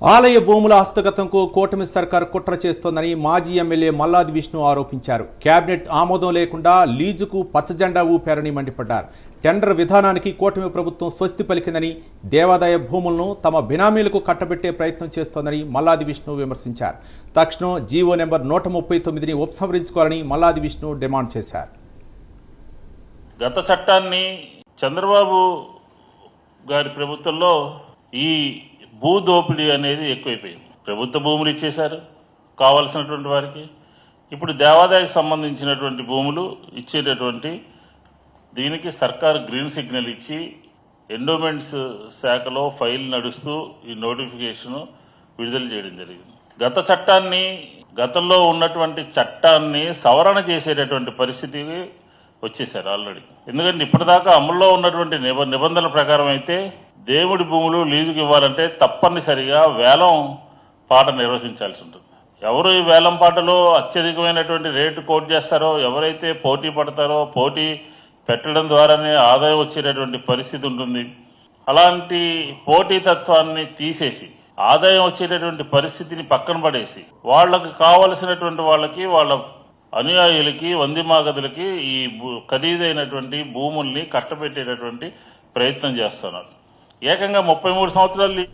ఆలయ భూముల హస్తగతంకు కూటమి సర్కార్ కుట్ర చేస్తోందని మాజీ ఎమ్మెల్యే మల్లాది విష్ణు ఆరోపించారు. కేబినెట్ ఆమోదం లేకుండా లీజుకు పచ్చజెండా ఊపారని మండిపడ్డారు. టెండర్ విధానానికి కూటమి ప్రభుత్వం స్వస్తి పలికిందని దేవాదాయ భూములను తమ బినామీలకు కట్టబెట్టే ప్రయత్నం చేస్తోందని మల్లాది విష్ణు విమర్శించారు. తక్షణం జీవో నెంబర్ నూట ముప్పై తొమ్మిదిని ఉపసంహరించుకోవాలని మల్లాది విష్ణు డిమాండ్ చేశారు. గత చట్టాన్ని చంద్రబాబు గారి ప్రభుత్వంలో ఈ భూ దోపిడీ అనేది ఎక్కువైపోయింది. ప్రభుత్వ భూములు ఇచ్చేశారు కావలసినటువంటి వారికి. ఇప్పుడు దేవాదాయకు సంబంధించినటువంటి భూములు ఇచ్చేటటువంటి దీనికి సర్కార్ గ్రీన్ సిగ్నల్ ఇచ్చి ఎండోమెంట్స్ శాఖలో ఫైల్ నడుస్తూ ఈ నోటిఫికేషన్ విడుదల చేయడం జరిగింది. గత చట్టాన్ని గతంలో ఉన్నటువంటి చట్టాన్ని సవరణ చేసేటటువంటి పరిస్థితి వచ్చేసారు ఆల్రెడీ. ఎందుకంటే ఇప్పటిదాకా అమల్లో ఉన్నటువంటి నిబ నిబంధనల ప్రకారం అయితే దేవుడి భూములు లీజుకి ఇవ్వాలంటే తప్పనిసరిగా వేలం పాట నిర్వహించాల్సి ఉంటుంది. ఎవరు ఈ వేలం పాటలో అత్యధికమైనటువంటి రేటు కోట్ చేస్తారో ఎవరైతే పోటీ పడతారో పోటీ పెట్టడం ద్వారానే ఆదాయం వచ్చేటటువంటి పరిస్థితి ఉంటుంది. అలాంటి పోటీతత్వాన్ని తీసేసి ఆదాయం వచ్చేటటువంటి పరిస్థితిని పక్కన పడేసి వాళ్ళకి కావలసినటువంటి వాళ్ళకి వాళ్ళ అనుయాయులకి వందిమాగదులకి ఈ భూ- ఖరీదైనటువంటి భూముల్ని కట్టబెట్టేటటువంటి ప్రయత్నం చేస్తున్నారు. ఏకంగా ముప్పై మూడు సంవత్సరాలు